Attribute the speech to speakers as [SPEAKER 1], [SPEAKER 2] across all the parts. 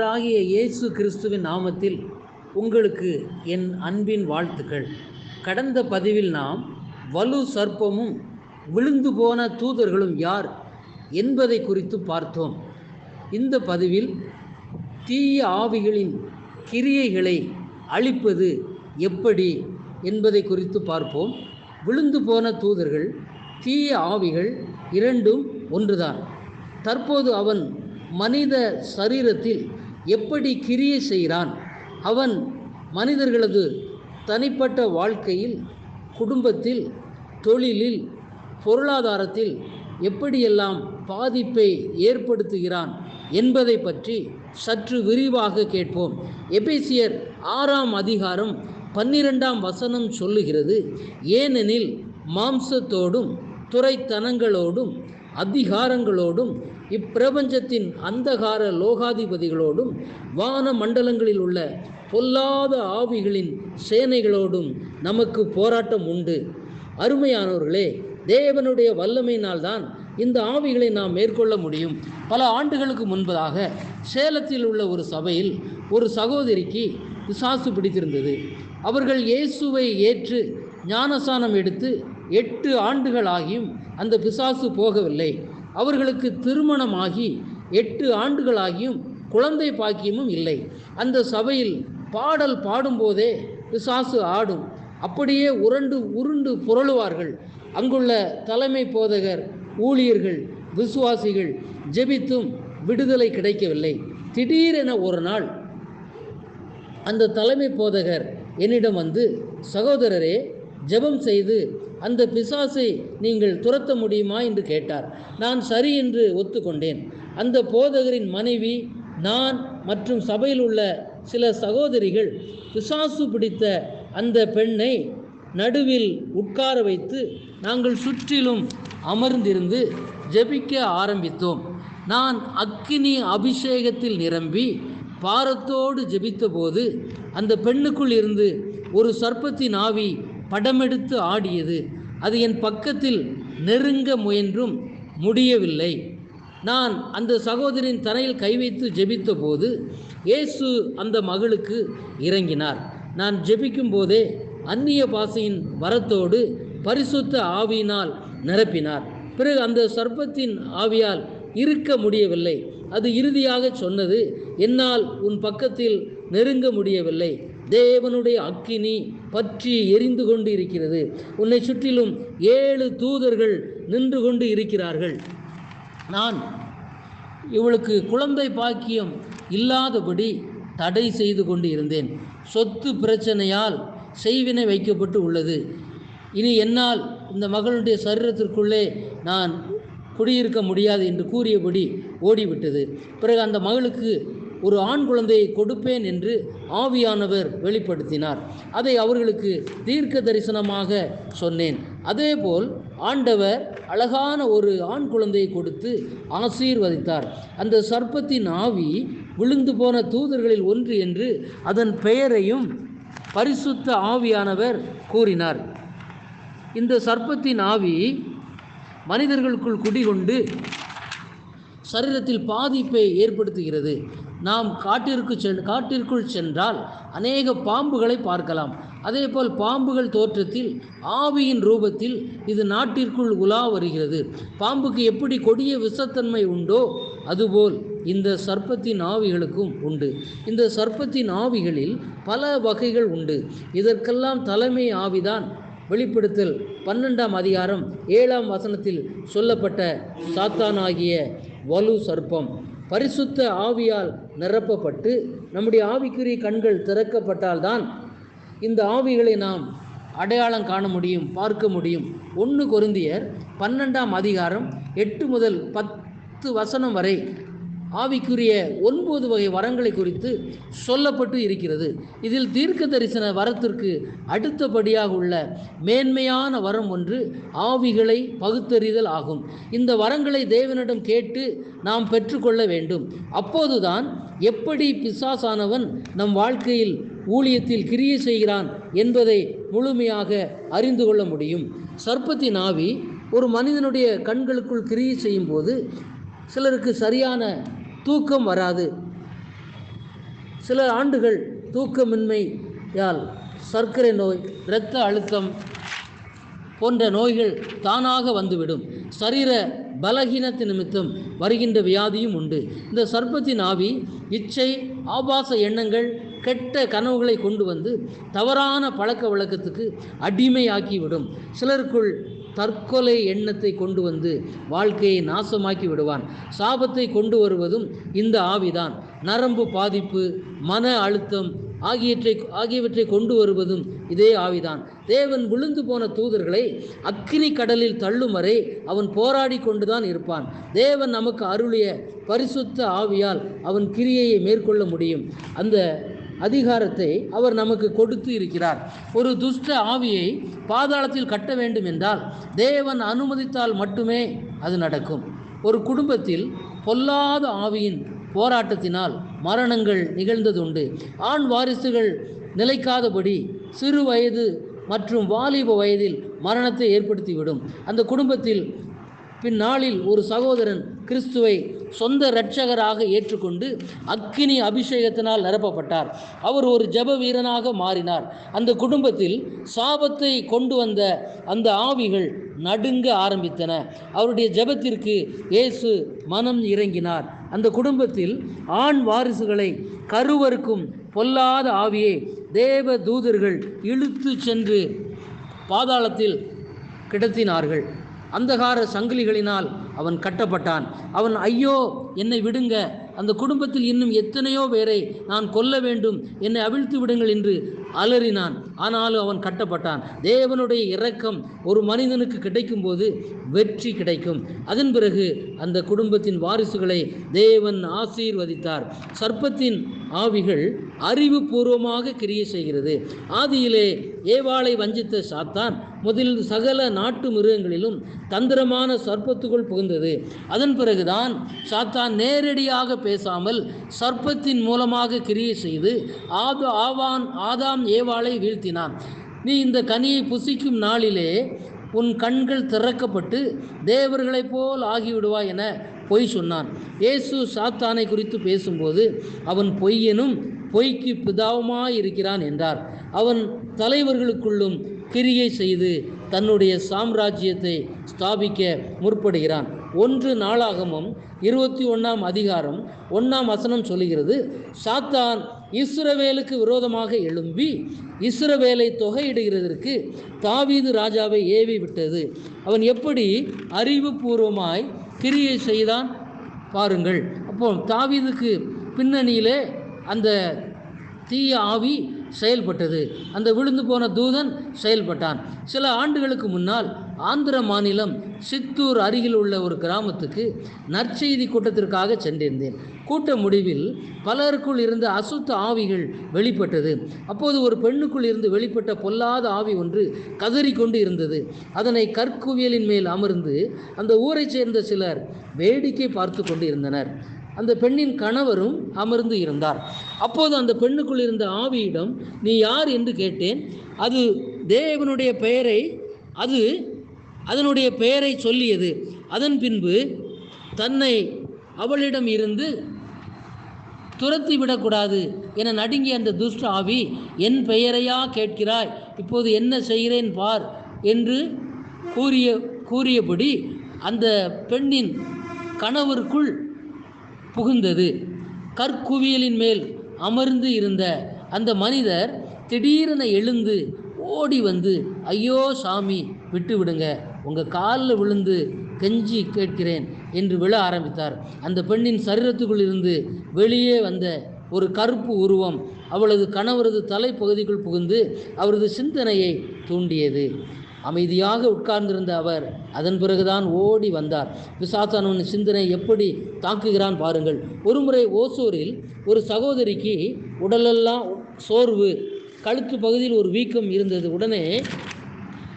[SPEAKER 1] கர்த்தராகிய இயேசு கிறிஸ்துவின் நாமத்தில் உங்களுக்கு என் அன்பின் வாழ்த்துக்கள். கடந்த பதிவில் நாம் வலு சர்ப்பமும் விழுந்து போன தூதர்களும் யார் என்பதை குறித்து பார்த்தோம். இந்த பதிவில் தீய ஆவிகளின் கிரியைகளை அழிப்பது எப்படி என்பதை குறித்து பார்ப்போம். விழுந்து போன தூதர்கள் தீய ஆவிகள் இரண்டும் ஒன்றுதான். தற்போது அவன் மனித சரீரத்தில் எப்படி கிரியை செய்கிறான்? அவன் மனிதர்களது தனிப்பட்ட வாழ்க்கையில் குடும்பத்தில் தொழிலில் பொருளாதாரத்தில் எப்படியெல்லாம் பாதிப்பை ஏற்படுத்துகிறான் என்பதை பற்றி சற்று விரிவாக கேட்போம். எபேசியர் ஆறாம் அதிகாரம் பன்னிரெண்டாம் வசனம் சொல்லுகிறது ஏனெனில் மாம்சத்தோடும் துறைத்தனங்களோடும் அதிகாரங்களோடும் இப்பிரபஞ்சத்தின் அந்தகார லோகாதிபதிகளோடும் வான மண்டலங்களில் உள்ள பொல்லாத ஆவிகளின் சேனைகளோடும் நமக்கு போராட்டம் உண்டு. அருமையானவர்களே தேவனுடைய வல்லமையினால்தான் இந்த ஆவிகளை நாம் மேற்கொள்ள முடியும். பல ஆண்டுகளுக்கு முன்பதாக சேலத்தில் உள்ள ஒரு சபையில் ஒரு சகோதரிக்கு பிசாசு பிடித்திருந்தது. அவர்கள் இயேசுவை ஏற்று ஞானசானம் எடுத்து எட்டு ஆண்டுகளாகியும் அந்த பிசாசு போகவில்லை. அவர்களுக்கு திருமணமாகி எட்டு ஆண்டுகளாகியும் குழந்தை பாக்கியமும் இல்லை. அந்த சபையில் பாடல் பாடும்போதே பிசாசு ஆடும். அப்படியே உருண்டு உருண்டு புரளுவார்கள். அங்குள்ள தலைமை போதகர் ஊழியர்கள் விசுவாசிகள் ஜெபித்தும் விடுதலை கிடைக்கவில்லை. திடீரென ஒரு நாள் அந்த தலைமை போதகர் என்னிடம் வந்து சகோதரரே ஜெபம் செய்து அந்த பிசாசை நீங்கள் துரத்த முடியுமா என்று கேட்டார். நான் சரி என்று ஒத்துக்கொண்டேன். அந்த போதகரின் மனைவி நான் மற்றும் சபையில் உள்ள சில சகோதரிகள் பிசாசு பிடித்த அந்த பெண்ணை நடுவில் உட்கார வைத்து நாங்கள் சுற்றிலும் அமர்ந்திருந்து ஜெபிக்க ஆரம்பித்தோம். நான் அக்கினி அபிஷேகத்தில் நிரம்பி பாரத்தோடு ஜெபித்தபோது அந்த பெண்ணுக்குள் இருந்து ஒரு சர்ப்பத்தின் ஆவி படமெடுத்து ஆடியது. அது என் பக்கத்தில் நெருங்க முயன்றும் முடியவில்லை. நான் அந்த சகோதரின் தரையில் கை வைத்து ஜெபித்த போது இயேசு அந்த மகளுக்கு இறங்கினார். நான் ஜெபிக்கும் போதே அந்நிய பாசையின் வரத்தோடு பரிசுத்த ஆவியினால் நிரப்பினார். பிறகு அந்த சர்ப்பத்தின் ஆவியால் இருக்க முடியவில்லை. அது இறுதியாக சொன்னது என்னால் உன் பக்கத்தில் நெருங்க முடியவில்லை. தேவனுடைய அக்கினி பற்றி எரிந்து கொண்டு இருக்கிறது. உன்னை சுற்றிலும் ஏழு தூதர்கள் நின்று கொண்டு இருக்கிறார்கள். நான் இவளுக்கு குழந்தை பாக்கியம் இல்லாதபடி தடை செய்து கொண்டு இருந்தேன். சொத்து பிரச்சனையால் செய்வினை வைக்கப்பட்டு உள்ளது. இனி என்னால் இந்த மகளுடைய சரீரத்திற்குள்ளே நான் குடியிருக்க முடியாது என்று கூறியபடி ஓடிவிட்டது. பிறகு அந்த மகளுக்கு ஒரு ஆண் குழந்தையை கொடுப்பேன் என்று ஆவியானவர் வெளிப்படுத்தினார். அதை அவர்களுக்கு தீர்க்க தரிசனமாக சொன்னேன். அதேபோல் ஆண்டவர் அழகான ஒரு ஆண் குழந்தையை கொடுத்து ஆசீர்வதித்தார். அந்த சர்ப்பத்தின் ஆவி விழுந்து போன தூதர்களில் ஒன்று என்று அதன் பெயரையும் பரிசுத்த ஆவியானவர் கூறினார். இந்த சர்ப்பத்தின் ஆவி மனிதர்களுக்குள் குடிகொண்டு சரீரத்தில் பாதிப்பை ஏற்படுத்துகிறது. நாம் காட்டிற்கு சென் காட்டிற்குள் சென்றால் அநேக பாம்புகளை பார்க்கலாம். அதேபோல் பாம்புகள் தோற்றத்தில் ஆவியின் ரூபத்தில் இது நாட்டிற்குள் உலா வருகிறது. பாம்புக்கு எப்படி கொடிய விஷத்தன்மை உண்டோ அதுபோல் இந்த சர்ப்பத்தின் ஆவிகளுக்கும் உண்டு. இந்த சர்ப்பத்தின் ஆவிகளில் பல வகைகள் உண்டு. இதற்கெல்லாம் தலைமை ஆவிதான். வெளிப்படுத்தல் பன்னெண்டாம் அதிகாரம் ஏழாம் வசனத்தில் சொல்லப்பட்ட சாத்தானாகிய வலு சர்ப்பம். பரிசுத்த ஆவியால் நிரப்பப்பட்டு நம்முடைய ஆவிக்குரிய கண்கள் திறக்கப்பட்டால்தான் இந்த ஆவிகளை நாம் அடையாளம் காண முடியும் பார்க்க முடியும். ஒன்று கொருந்தியர் பன்னெண்டாம் அதிகாரம் எட்டு முதல் பத்து வசனம் வரை ஆவிக்குரிய ஒன்பது வகை வரங்களை குறித்து சொல்லப்பட்டு இருக்கிறது. இதில் தீர்க்க தரிசன வரத்திற்கு அடுத்தபடியாக உள்ள மேன்மையான வரம் ஒன்று ஆவிகளை பகுத்தறிதல் ஆகும். இந்த வரங்களை தேவனிடம் கேட்டு நாம் பெற்றுக்கொள்ள வேண்டும். அப்போதுதான் எப்படி பிசாசானவன் நம் வாழ்க்கையில் ஊழியத்தில் கிரியை செய்கிறான் என்பதை முழுமையாக அறிந்து கொள்ள முடியும். சர்ப்பத்தின் ஆவி ஒரு மனிதனுடைய கண்களுக்குள் கிரியை செய்யும் போது சிலருக்கு சரியான தூக்கம் வராது. சில ஆண்டுகள் தூக்கமின்மையால் சர்க்கரை நோய் இரத்த அழுத்தம் போன்ற நோய்கள் தானாக வந்துவிடும். சரீர பலகீனத்து நிமித்தம் வருகின்ற வியாதியும் உண்டு. இந்த சர்ப்பத்தின் ஆவி இச்சை ஆபாச எண்ணங்கள் கெட்ட கனவுகளை கொண்டு வந்து தவறான பழக்க வழக்கத்துக்கு அடிமையாக்கிவிடும் சிலருக்குள் தற்கொலை எண்ணத்தை கொண்டு வந்து வாழ்க்கையை நாசமாக்கி விடுவான். சாபத்தை கொண்டு வருவதும் இந்த ஆவிதான். நரம்பு பாதிப்பு மன அழுத்தம் ஆகியவற்றை ஆகியவற்றை கொண்டு வருவதும் இதே ஆவிதான். தேவன் விழுந்து போன தூதர்களை அக்கினி கடலில் தள்ளும் வரை அவன் போராடி கொண்டுதான் இருப்பான். தேவன் நமக்கு அருளிய பரிசுத்த ஆவியால் அவன் கிரியையை மேற்கொள்ள முடியும். அந்த அதிகாரத்தை அவர் நமக்கு கொடுத்து இருக்கிறார். ஒரு துஷ்ட ஆவியை பாதாளத்தில் கட்ட வேண்டும் என்றால் தேவன் அனுமதித்தால் மட்டுமே அது நடக்கும். ஒரு குடும்பத்தில் பொல்லாத ஆவியின் போராட்டத்தினால் மரணங்கள் நிகழ்ந்ததுண்டு. ஆண் வாரிசுகள் நிலைக்காதபடி சிறு வயது மற்றும் வாலிப வயதில் மரணத்தை ஏற்படுத்திவிடும். அந்த குடும்பத்தில் பின்னாளில் ஒரு சகோதரன் கிறிஸ்துவை சொந்த இரட்சகராக ஏற்றுக்கொண்டு அக்கினி அபிஷேகத்தினால் நிரப்பப்பட்டார். அவர் ஒரு ஜெப வீரனாக மாறினார். அந்த குடும்பத்தில் சாபத்தை கொண்டு வந்த அந்த ஆவிகள் நடுங்க ஆரம்பித்தன. அவருடைய ஜெபத்திற்கு இயேசு மனம் இறங்கினார். அந்த குடும்பத்தில் ஆண் வாரிசுகளை கருவருக்கும் பொல்லாத ஆவியை தேவ தூதர்கள் இழுத்து சென்று பாதாளத்தில் கிடத்தினார்கள். அந்தகார சங்கிலிகளினால் அவன் கட்டப்பட்டான். அவன் ஐயோ என்னை விடுங்க. அந்த குடும்பத்தில் இன்னும் எத்தனையோ பேரை நான் கொல்ல வேண்டும். என்னை அவிழ்த்து விடுங்கள் என்று அலறினான். ஆனாலும் அவன் கட்டப்பட்டான். தேவனுடைய இரக்கம் ஒரு மனிதனுக்கு கிடைக்கும்போது வெற்றி கிடைக்கும். அதன் பிறகு அந்த குடும்பத்தின் வாரிசுகளை தேவன் ஆசீர்வதித்தார். சர்ப்பத்தின் ஆவிகள் அறிவுபூர்வமாக கிரியை செய்கிறது. ஆதியிலே ஏவாளை வஞ்சித்த சாத்தான் முதலில் சகல நாட்டு மிருகங்களிலும் தந்திரமான சர்ப்பத்துக்குள் புகுந்தது. அதன் பிறகுதான் சாத்தான் நேரடியாக பேசாமல் சர்ப்பத்தின் மூலமாக கிரியை செய்து ஆது ஆவான் ஆதாம் ஏவாளை வீழ்த்தினான். நீ இந்த கனியை புசிக்கும் நாளிலே உன் கண்கள் திறக்கப்பட்டு தேவர்களைப் போல் ஆகிவிடுவாய் என பொய் சொன்னான். இயேசு சாத்தானை குறித்து பேசும்போது அவன் பொய்யனும் பொய்க்கு பிதாவுமாய் இருக்கிறான் என்றார். அவன் தலைவர்களுக்குள்ளும் கிரியை செய்து தன்னுடைய சாம்ராஜ்யத்தை ஸ்தாபிக்க முற்படுகிறான். ஒன்று நாளாகமும் இருபத்தி ஒன்றாம் அதிகாரம் ஒன்றாம் வசனம் சொல்லுகிறது சாத்தான் இஸ்ரவேலுக்கு விரோதமாக எழும்பி இஸ்ரவேலை தொகையிடுகிறதற்கு தாவீது ராஜாவை ஏவி விட்டது. அவன் எப்படி அறிவுபூர்வமாய் கிரியை செய்தான் பாருங்கள். அப்போ தாவீதுக்கு பின்னணியிலே அந்த தீய ஆவி செயல்பட்டது. அந்த விழுந்து போன தூதன் செயல்பட்டான். சில ஆண்டுகளுக்கு முன்னால் ஆந்திர மாநிலம் சித்தூர் அருகில் உள்ள ஒரு கிராமத்துக்கு நற்செய்தி கூட்டத்திற்காக சென்றிருந்தேன். கூட்ட முடிவில் பலருக்குள் இருந்த அசுத்த ஆவிகள் வெளிப்பட்டது. அப்போது ஒரு பெண்ணுக்குள் இருந்து வெளிப்பட்ட பொல்லாத ஆவி ஒன்று கதறிக்கொண்டு இருந்தது. அதனை கற்குவியலின் மேல் அமர்ந்து அந்த ஊரைச் சேர்ந்த சிலர் வேடிக்கை பார்த்து கொண்டு இருந்தனர் அந்த பெண்ணின் கணவரும் அமர்ந்து இருந்தார். அப்போது அந்த பெண்ணுக்குள் இருந்த ஆவியிடம் நீ யார்? என்று கேட்டேன். அது தேவனுடைய பெயரை அது அதனுடைய பெயரை சொல்லியது. அதன் பின்பு தன்னை அவளிடம் இருந்து துரத்தி விடக்கூடாது என நடுங்கிய அந்த துஷ்ட ஆவி என் பெயரையா கேட்கிறாய்? இப்போது என்ன செய்கிறேன் பார் என்று கூறிய கூறியபடி அந்த பெண்ணின் கணவருக்குள் புகுந்தது. கற்குவியலின் மேல் அமர்ந்து இருந்த அந்த மனிதர் திடீரென எழுந்து ஓடி வந்து ஐயோ சாமி விட்டு விடுங்க உங்கள் காலில் விழுந்து கெஞ்சி கேட்கிறேன் என்று விழ ஆரம்பித்தார். அந்த பெண்ணின் சரீரத்துக்குள் இருந்து வெளியே வந்த ஒரு கருப்பு உருவம் அவளது கணவரது தலைப்பகுதிக்குள் புகுந்து அவரது சிந்தனையை தூண்டியது. அமைதியாக உட்கார்ந்திருந்த அவர் அதன் பிறகுதான் ஓடி வந்தார். பிசாசானவன் சிந்தனை எப்படி தாக்குகிறான் பாருங்கள். ஒருமுறை ஓசூரில் ஒரு சகோதரிக்கு உடலெல்லாம் சோர்வு கழுத்து பகுதியில் ஒரு வீக்கம் இருந்தது. உடனே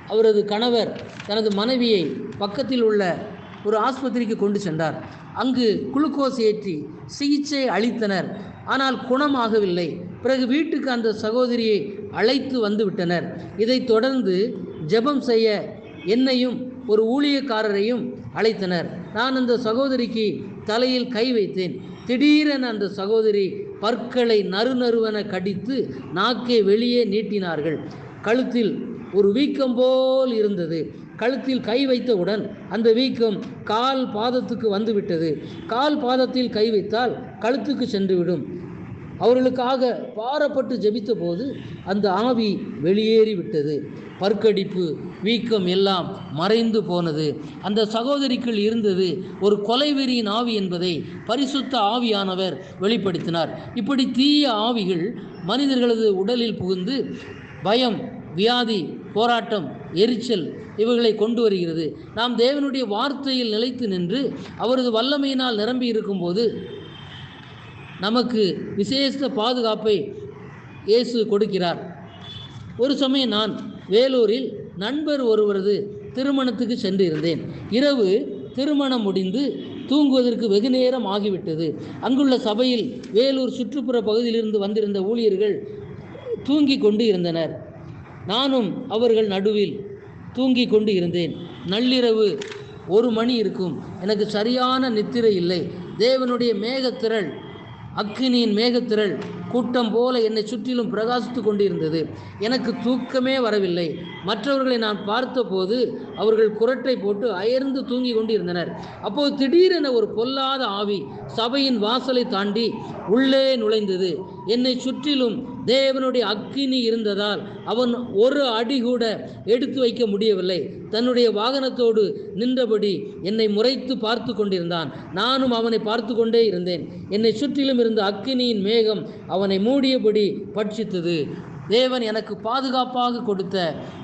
[SPEAKER 1] அவரது கணவர் தனது மனைவியை பக்கத்தில் உள்ள ஒரு ஆஸ்பத்திரிக்கு கொண்டு சென்றார். அங்கு குளுக்கோஸ் ஏற்றி சிகிச்சை அளித்தனர். ஆனால் குணமாகவில்லை. பிறகு வீட்டுக்கு அந்த சகோதரியை அழைத்து வந்து விட்டனர். இதைத் தொடர்ந்து ஜெபம் செய்ய என்னையும் ஒரு ஊழியக்காரரையும் அழைத்தனர். நான் அந்த சகோதரிக்கு தலையில் கை வைத்தேன். திடீரென அந்த சகோதரி பற்களை நறுநறுவென கடித்து நாக்கை வெளியே நீட்டினார்கள். கழுத்தில் ஒரு வீக்கம் போல் இருந்தது. கழுத்தில் கை வைத்தவுடன் அந்த வீக்கம் கால் பாதத்துக்கு வந்துவிட்டது. கால் பாதத்தில் கை வைத்தால் கழுத்துக்கு சென்றுவிடும். அவர்களுக்காக பாரப்பட்டு ஜெபித்த போது அந்த ஆவி வெளியேறி விட்டது பற்கடிப்பு வீக்கம் எல்லாம் மறைந்து போனது. அந்த சகோதரிக்குள் இருந்தது ஒரு கொலைவெறியின் ஆவி என்பதை பரிசுத்த ஆவியானவர் வெளிப்படுத்தினார். இப்படி தீய ஆவிகள் மனிதர்களது உடலில் புகுந்து பயம் வியாதி போராட்டம் எரிச்சல் இவைகளை கொண்டு வருகிறது. நாம் தேவனுடைய வார்த்தையில் நிலைத்து நின்று அவரது வல்லமையினால் நிரம்பி இருக்கும்போது நமக்கு விசேஷ பாதுகாப்பை இயேசு கொடுக்கிறார். ஒரு சமயம் நான் வேலூரில் நண்பர் ஒருவரது திருமணத்துக்கு சென்றிருந்தேன் இரவு திருமணம் முடிந்து தூங்குவதற்கு வெகு நேரம் ஆகிவிட்டது. அங்குள்ள சபையில் வேலூர் சுற்றுப்புற பகுதியிலிருந்து வந்திருந்த ஊழியர்கள் தூங்கி கொண்டு இருந்தனர். நானும் அவர்கள் நடுவில் தூங்கி கொண்டு இருந்தேன். நள்ளிரவு ஒரு மணி இருக்கும். எனக்கு சரியான நித்திரை இல்லை. தேவனுடைய மேகத்திரள் அக்கினியின் மேகத்திரள் கூட்டம் போல என்னை சுற்றிலும் பிரகாசித்து கொண்டிருந்தது. எனக்கு தூக்கமே வரவில்லை. மற்றவர்களை நான் பார்த்தபோது அவர்கள் குரட்டை போட்டு அயர்ந்து தூங்கி கொண்டிருந்தனர். அப்போது திடீரென ஒரு பொல்லாத ஆவி சபையின் வாசலை தாண்டி உள்ளே நுழைந்தது. என்னை சுற்றிலும் தேவனுடைய அக்கினி இருந்ததால் அவன் ஒரு அடி கூட எடுத்து வைக்க முடியவில்லை. தன்னுடைய வாகனத்தோடு நின்றபடி என்னை முறைத்து பார்த்து கொண்டிருந்தான். நானும் அவனை பார்த்து கொண்டே இருந்தேன். என்னை சுற்றிலும் இருந்த அக்கினியின் மேகம் அவனை மூடியபடி பட்சித்தது. தேவன் எனக்கு பாதுகாப்பாக கொடுத்த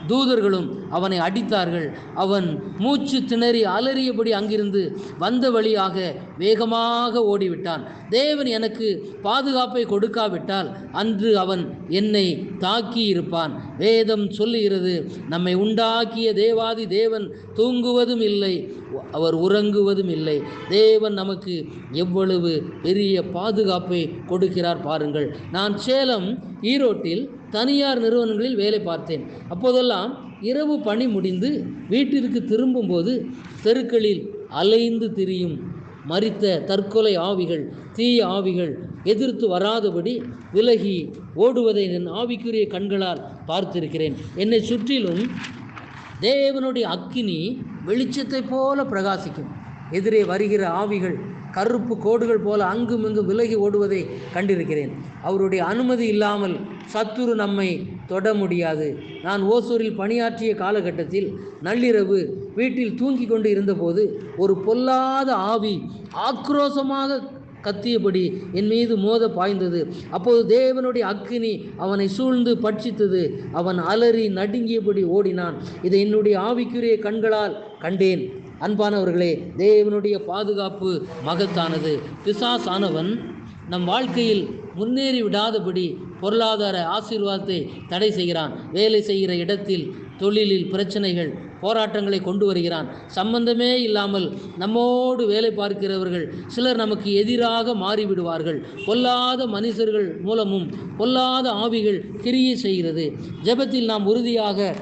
[SPEAKER 1] தூதர்களும் அவனை அடித்தார்கள். அவன் மூச்சு திணறி அலறியபடி அங்கிருந்து வந்த வழியாக வேகமாக ஓடிவிட்டான். தேவன் எனக்கு பாதுகாப்பை கொடுக்காவிட்டால் அன்று அவன் என்னை தாக்கி இருப்பான் வேதம் சொல்லுகிறது நம்மை உண்டாக்கிய தேவாதி தேவன் தூங்குவதும் இல்லை அவர் உறங்குவதும் இல்லை. தேவன் நமக்கு எவ்வளவு பெரிய பாதுகாப்பை கொடுக்கிறார் பாருங்கள். நான் சேலம் ஈரோட்டில் தனியார் நிறுவனங்களில் வேலை பார்த்தேன். அப்போதெல்லாம் இரவு பணி முடிந்து வீட்டிற்கு திரும்பும்போது தெருக்களில் அலைந்து திரியும் மரித்த தற்கொலை ஆவிகள் தீய ஆவிகள் எதிர்த்து வராதபடி விலகி ஓடுவதை என் ஆவிக்குரிய கண்களால் பார்த்திருக்கிறேன். என்னை சுற்றிலும் தேவனுடைய அக்கினி வெளிச்சத்தைப் போல பிரகாசிக்கும். எதிரே வருகிற ஆவிகள் கருப்பு கோடுகள் போல அங்கும் இங்கும் விலகி ஓடுவதை கண்டிருக்கிறேன். அவருடைய அனுமதி இல்லாமல் சத்துரு நம்மை தொட முடியாது. நான் ஓசூரில் பணியாற்றிய காலகட்டத்தில் நள்ளிரவு வீட்டில் தூங்கி கொண்டு இருந்தபோது ஒரு பொல்லாத ஆவி ஆக்ரோஷமாக கத்தியபடி என் மீது மோத பாய்ந்தது. அப்போது தேவனுடைய அக்கினி அவனை சூழ்ந்து பட்சித்தது. அவன் அலறி நடுங்கியபடி ஓடினான். இதை என்னுடைய ஆவிக்குரிய கண்களால் கண்டேன். அன்பானவர்களே தேவனுடைய பாதுகாப்பு மகத்தானது. பிசாசானவன் நம் வாழ்க்கையில் முன்னேறி விடாதபடி பொருளாதார ஆசீர்வாதத்தை தடை செய்கிறான். வேலை செய்கிற இடத்தில் தொழிலில் பிரச்சனைகள் போராட்டங்களை கொண்டு வருகிறான். சம்பந்தமே இல்லாமல் நம்மோடு வேலை பார்க்கிறவர்கள் சிலர் நமக்கு எதிராக மாறிவிடுவார்கள். பொல்லாத மனுஷர்கள் மூலமும் பொல்லாத ஆவிகள் கிரியை செய்கிறது. ஜெபத்தில் நாம் உறுதியாக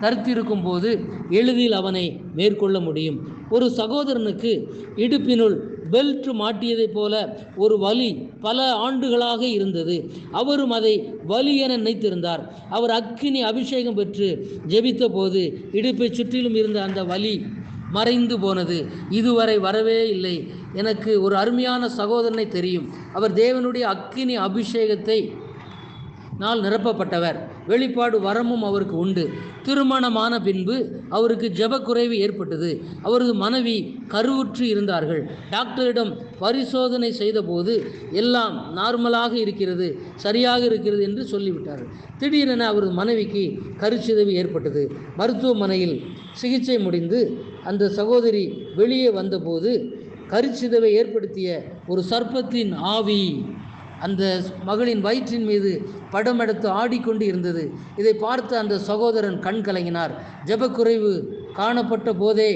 [SPEAKER 1] தரித்திருக்கும் போது எளிதில் அவனை மேற்கொள்ள முடியும். ஒரு சகோதரனுக்கு இடுப்பினுள் பெல்ட் மாட்டியதைப் போல ஒரு வலி பல ஆண்டுகளாக இருந்தது. அவரும் அதை வலி என நினைத்திருந்தார். அவர் அக்கினி அபிஷேகம் பெற்று ஜெபித்த போது இடுப்பை சுற்றிலும் இருந்த அந்த வலி மறைந்து போனது. இதுவரை வரவே இல்லை. எனக்கு ஒரு அருமையான சகோதரனை தெரியும். அவர் தேவனுடைய அக்கினி அபிஷேகத்தை நாள் நிரப்பப்பட்டவர். வெளிப்பாடு வரமும் அவருக்கு உண்டு. திருமணமான பின்பு அவருக்கு ஜபக்குறைவு ஏற்பட்டது. அவரது மனைவி கருவுற்று இருந்தார்கள். டாக்டரிடம் பரிசோதனை செய்தபோது எல்லாம் நார்மலாக இருக்கிறது சரியாக இருக்கிறது என்று சொல்லிவிட்டார்கள் திடீரென அவரது மனைவிக்கு கருச்சிதவு ஏற்பட்டது. மருத்துவமனையில் சிகிச்சை முடிந்து அந்த சகோதரி வெளியே வந்தபோது கருச்சிதவை ஏற்படுத்திய ஒரு சர்ப்பத்தின் ஆவி அந்த மகளின் வயிற்றின் மீது படம் எடுத்து ஆடிக்கொண்டு இருந்தது. இதை பார்த்து அந்த சகோதரன் கண் கலங்கினார். ஜெபக்குறைவு காணப்பட்ட போதே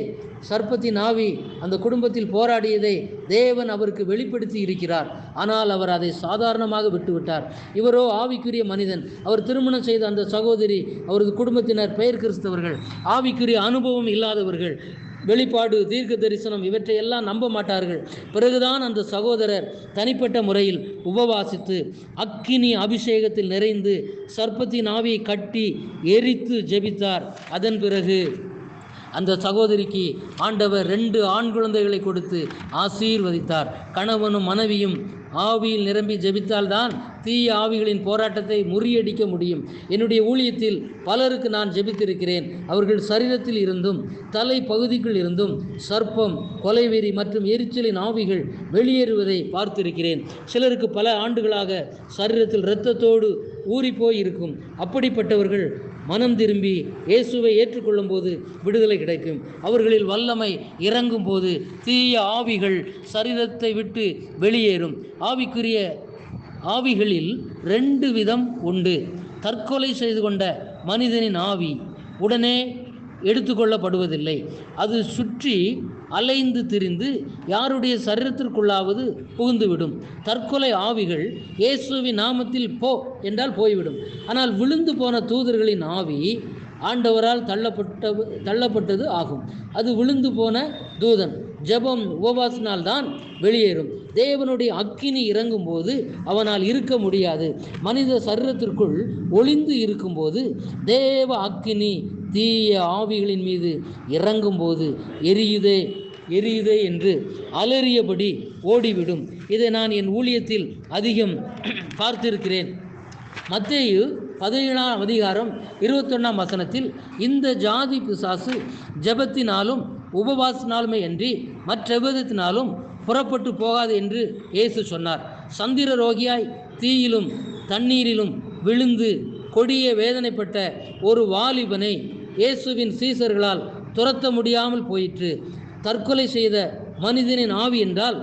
[SPEAKER 1] சர்ப்பத்தின் ஆவி அந்த குடும்பத்தில் போராடியதை தேவன் அவருக்கு வெளிப்படுத்தி இருக்கிறார். ஆனால் அவர் அதை சாதாரணமாக விட்டுவிட்டார். இவரோ ஆவிக்குரிய மனிதன். அவர் திருமணம் செய்த அந்த சகோதரி அவரது குடும்பத்தினர் பெயர் கிறிஸ்தவர்கள். ஆவிக்குரிய அனுபவம் இல்லாதவர்கள். வெளிப்பாடு தீர்க்க தரிசனம் இவற்றையெல்லாம் நம்ப மாட்டார்கள். பிறகுதான் அந்த சகோதரர் தனிப்பட்ட முறையில் உபவாசித்து அக்கினி அபிஷேகத்தில் நிறைந்து சர்ப்பத்தின் ஆவியை கட்டி எரித்து ஜெபித்தார். அதன் பிறகு அந்த சகோதரிக்கு ஆண்டவர் ரெண்டு ஆண் குழந்தைகளை கொடுத்து ஆசீர்வதித்தார். கணவனும் மனைவியும் ஆவியில் நிரம்பி ஜெபித்தால்தான் தீய ஆவிகளின் போராட்டத்தை முறியடிக்க முடியும். என்னுடைய ஊழியத்தில் பலருக்கு நான் ஜெபித்திருக்கிறேன். அவர்கள் சரீரத்தில் இருந்தும் தலை பகுதிக்குள் இருந்தும் சர்ப்பம் கொலைவெறி மற்றும் எரிச்சலின் ஆவிகள் வெளியேறுவதை பார்த்திருக்கிறேன். சிலருக்கு பல ஆண்டுகளாக சரீரத்தில் இரத்தத்தோடு ஊறிப்போய் இருக்கும் அப்படிப்பட்டவர்கள் மனம் திரும்பி இயேசுவை ஏற்றுக்கொள்ளும் போது விடுதலை கிடைக்கும். அவர்களில் வல்லமை இறங்கும் போது தீய ஆவிகள் சரீரத்தை விட்டு வெளியேறும். ஆவிக்குரிய ஆவிகளில் ரெண்டு விதம் உண்டு. தற்கொலை செய்து கொண்ட மனிதனின் ஆவி உடனே எடுத்துக்கொள்ளப்படுவதில்லை. அது சுற்றி அலைந்து திரிந்து யாருடைய சரீரத்திற்குள்ளாவது புகுந்துவிடும். தற்கொலை ஆவிகள் இயேசுவின் நாமத்தில் போ என்றால் போய்விடும். ஆனால் விழுந்து போன தூதர்களின் ஆவி ஆண்டவரால் தள்ளப்பட்ட தள்ளப்பட்டது ஆகும். அது விழுந்து போன தூதன். ஜெபம் உபவாசினால்தான் வெளியேறும். தேவனுடைய அக்கினி இறங்கும்போது அவனால் இருக்க முடியாது. மனித சரீரத்திற்குள் ஒளிந்து இருக்கும்போது தேவ அக்கினி தீய ஆவிகளின் மீது இறங்கும்போது எரியுதே எரியுதே என்று அலறியபடி ஓடிவிடும். இதை நான் என் ஊழியத்தில் அதிகம் பார்த்திருக்கிறேன். மத்தேயு பதினேழாம் அதிகாரம் இருபத்தொன்னாம் வசனத்தில் இந்த ஜாதி பிசாசு ஜெபத்தினாலும் உபவாசினாலுமே அன்றி மற்ற விதத்தினாலும் புறப்பட்டு போகாது என்று இயேசு சொன்னார். சந்திர ரோகியாய் தீயிலும் தண்ணீரிலும் விழுந்து கொடிய வேதனைப்பட்ட ஒரு வாலிபனை இயேசுவின் சீசர்களால் துரத்த முடியாமல் போயிற்று. தற்கொலை செய்த மனிதனின் ஆவி என்றால்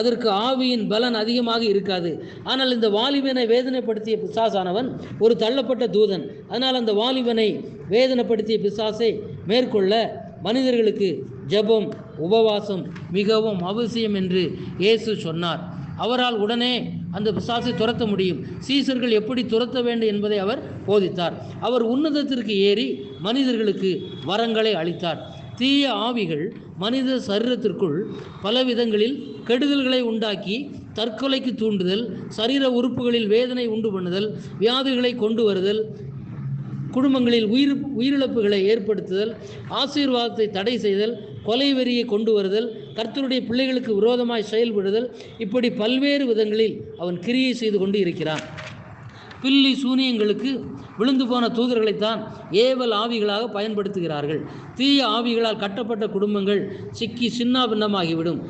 [SPEAKER 1] அதற்கு ஆவியின் பலன் அதிகமாக இருக்காது. ஆனால் இந்த வாலிபனை வேதனைப்படுத்திய பிசாசானவன் ஒரு தள்ளப்பட்ட தூதன். அதனால் அந்த வாலிபனை வேதனைப்படுத்திய பிசாசை மேற்கொள்ள மனிதர்களுக்கு ஜெபம் உபவாசம் மிகவும் அவசியம் என்று இயேசு சொன்னார். அவரால் உடனே அந்த பிசாசை துரத்த முடியும். சீசர்கள் எப்படி துரத்த வேண்டும் என்பதை அவர் போதித்தார். அவர் உன்னதத்திற்கு ஏறி மனிதர்களுக்கு வரங்களை அளித்தார். தீய ஆவிகள் மனித சரீரத்திற்குள் பல விதங்களில் கெடுதல்களை உண்டாக்கி தற்கொலைக்கு தூண்டுதல் சரீர உறுப்புகளில் வேதனை உண்டு பண்ணுதல் வியாதிகளை கொண்டு வருதல் குடும்பங்களில் உயிர் உயிரிழப்புகளை ஏற்படுத்துதல் ஆசீர்வாதத்தை தடை செய்தல் கொலை வெறியை கொண்டு வருதல் கர்த்தருடைய பிள்ளைகளுக்கு விரோதமாய் செயல்படுதல் இப்படி பல்வேறு விதங்களில் அவன் கிரியை செய்து கொண்டு இருக்கிறான். பில்லி சூனியங்களுக்கு விழுந்து போன தூதர்களைத்தான் ஏவல் ஆவிகளாக பயன்படுத்துகிறார்கள். தீய ஆவிகளால் கட்டப்பட்ட குடும்பங்கள் சிக்கி சின்னாபின்னமாகிவிடும்.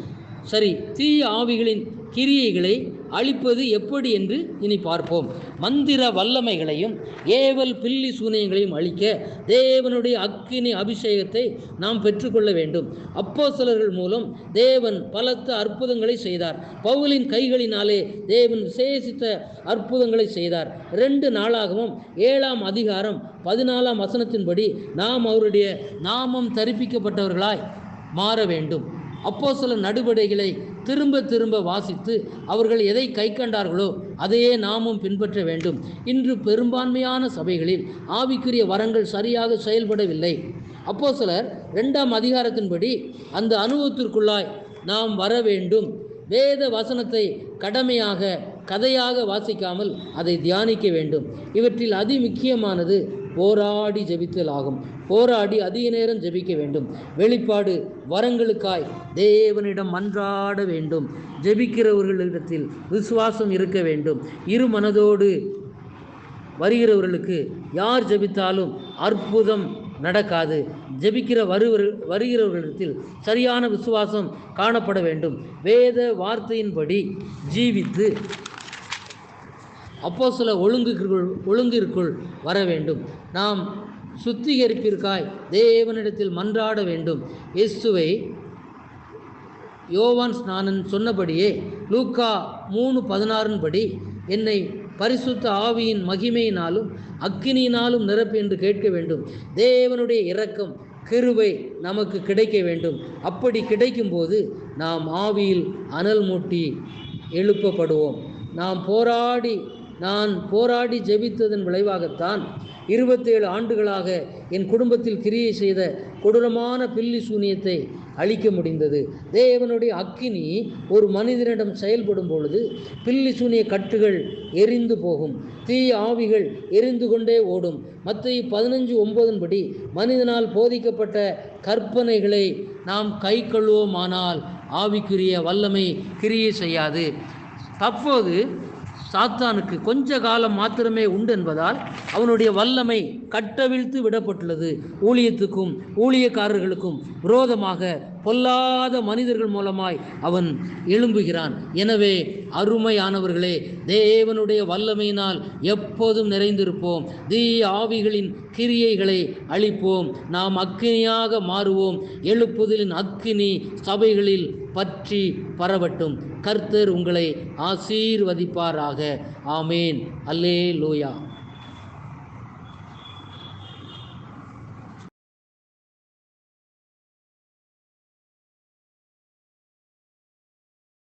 [SPEAKER 1] சரி தீய ஆவிகளின் கிரியைகளை அழிப்பது எப்படி என்று இனி பார்ப்போம். மந்திர வல்லமைகளையும் ஏவல் பில்லி சூனியங்களையும் அழிக்க தேவனுடைய அக்கினி அபிஷேகத்தை நாம் பெற்றுக்கொள்ள வேண்டும். அப்போ சிலர்கள் மூலம் தேவன் பலத்த அற்புதங்களை செய்தார். பவுலின் கைகளினாலே தேவன் விசேஷித்த அற்புதங்களை செய்தார். ரெண்டு நாளாகவும் ஏழாம் அதிகாரம் பதினாலாம் வசனத்தின்படி நாம் அவருடைய நாமம் தரிப்பிக்கப்பட்டவர்களாய் மாற வேண்டும். அப்போ சில நடுபடைகளை திரும்ப திரும்ப வாசித்து அவர்கள் எதை கை கண்டார்களோ அதையே நாமும் பின்பற்ற வேண்டும். இன்று பெரும்பான்மையான சபைகளில் ஆவிக்குரிய வரங்கள் சரியாக செயல்படவில்லை. அப்போ சிலர் ரெண்டாம் அதிகாரத்தின்படி அந்த அனுபவத்திற்குள்ளாய் நாம் வர வேண்டும். வேத வசனத்தை கடமையாக கதையாக வாசிக்காமல் அதை தியானிக்க வேண்டும். இவற்றில் அதி முக்கியமானது போராடி ஜெபித்தல் ஆகும் போராடி அதிக நேரம் ஜெபிக்க வேண்டும். வெளிப்பாடு வரங்களுக்காய் தேவனிடம் மன்றாட வேண்டும். ஜெபிக்கிறவர்களிடத்தில் விசுவாசம் இருக்க வேண்டும். இரு மனதோடு வருகிறவர்களுக்கு யார் ஜெபித்தாலும் அற்புதம் நடக்காது. ஜெபிக்கிற வருவர் வருகிறவர்களிடத்தில் சரியான விசுவாசம் காணப்பட வேண்டும். வேத வார்த்தையின்படி ஜீவித்து அப்போ சில ஒழுங்குக்குள் ஒழுங்கிற்குள் வர வேண்டும். நாம் சுத்திகரிப்பிற்காய் தேவனிடத்தில் மன்றாட வேண்டும். இயேசுவை யோவான் ஸ்நானன் சொன்னபடியே லூக்கா மூணு பதினாறின் படி என்னை பரிசுத்த ஆவியின் மகிமையினாலும் அக்கினியினாலும் நிரப்பு என்று கேட்க வேண்டும். தேவனுடைய இரக்கம் கிருவை நமக்கு கிடைக்க வேண்டும். அப்படி கிடைக்கும்போது நாம் ஆவியில் அனல் மூட்டி எழுப்பப்படுவோம். நாம் போராடி நான் போராடி ஜெபித்ததன் விளைவாகத்தான் இருபத்தேழு ஆண்டுகளாக என் குடும்பத்தில் கிரியை செய்த கொடூரமான பில்லி சூனியத்தை அழிக்க முடிந்தது. தேவனுடைய அக்கினி ஒரு மனிதனிடம் செயல்படும் பொழுது பில்லி சூனிய கட்டுகள் எரிந்து போகும். தீய ஆவிகள் எரிந்து கொண்டே ஓடும். மத்திய பதினஞ்சு ஒன்பதன்படி மனிதனால் போதிக்கப்பட்ட கற்பனைகளை நாம் கை கழுவோமானால் ஆவிக்குரிய வல்லமை கிரியை செய்யாது. தற்போது சாத்தானுக்கு கொஞ்ச காலம் மாத்திரமே உண்டு என்பதால் அவனுடைய வல்லமை கட்டவிழ்த்து விடப்பட்டுள்ளது. ஊழியத்துக்கும் ஊழியக்காரர்களுக்கும் விரோதமாக பொல்லாத மனிதர்கள் மூலமாய் அவன் எழும்புகிறான். எனவே அருமையானவர்களே தேவனுடைய வல்லமையினால் எப்போதும் நிறைந்திருப்போம். தீய ஆவிகளின் கிரியைகளை அழிப்போம். நாம் அக்கினியாக மாறுவோம். எழுப்புதலின் அக்கினி சபைகளில் பற்றி பரவட்டும். கர்த்தர் உங்களை ஆசீர்வதிப்பாராக. ஆமேன். அல்லே லூயா